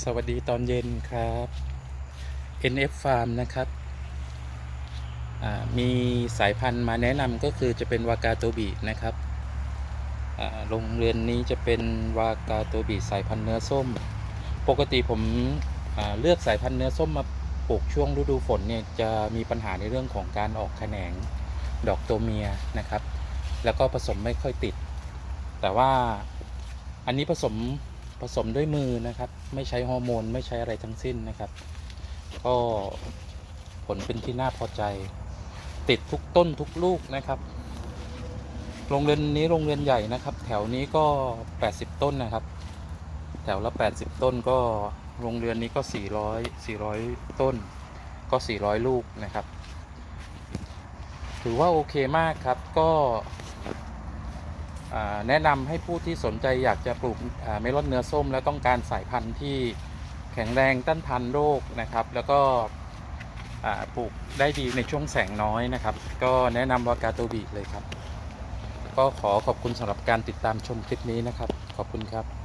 สวัสดีตอนเย็นครับ NF Farm นะครับ มีสายพันธุ์มาแนะนำก็คือจะเป็นวากาโตบินะครับโรงเรือนนี้จะเป็นวากาโตบิสายพันธุ์เนื้อส้ม ปกติผมเลือกสายพันธุ์เนื้อส้มมาปลูกช่วงฤดูฝนเนี่ยจะมีปัญหาในเรื่องของการออกแขนงดอกตัวเมียนะครับ แล้วก็ผสมไม่ค่อยติด แต่ว่าอันนี้ผสม ผสมด้วยมือนะครับ ไม่ใช้ฮอร์โมนไม่ใช้อะไรทั้งสิ้นนะครับ ก็ผลเป็นที่น่าพอใจ ติดทุกต้นทุกลูกนะครับ โรงเรือนนี้โรงเรือนใหญ่นะครับ แถวนี้ก็ 80 ต้นนะครับ แถวละ 80 ต้นก็โรงเรือนนี้ก็ 400 400 ต้น ก็ 400 ลูกนะครับ ถือว่าโอเคมากครับ ก็ แนะนำให้ผู้ที่สนใจอยากจะปลูกเมลอนเนื้อส้ม แล้วต้องการสายพันธุ์ที่แข็งแรงต้านทานโรคนะครับ แล้วก็ปลูกได้ดีในช่วงแสงน้อยนะครับ ก็แนะนำวากาโตบีเลยครับ ก็ขอขอบคุณสำหรับการติดตามชมคลิปนี้นะครับ ขอบคุณครับ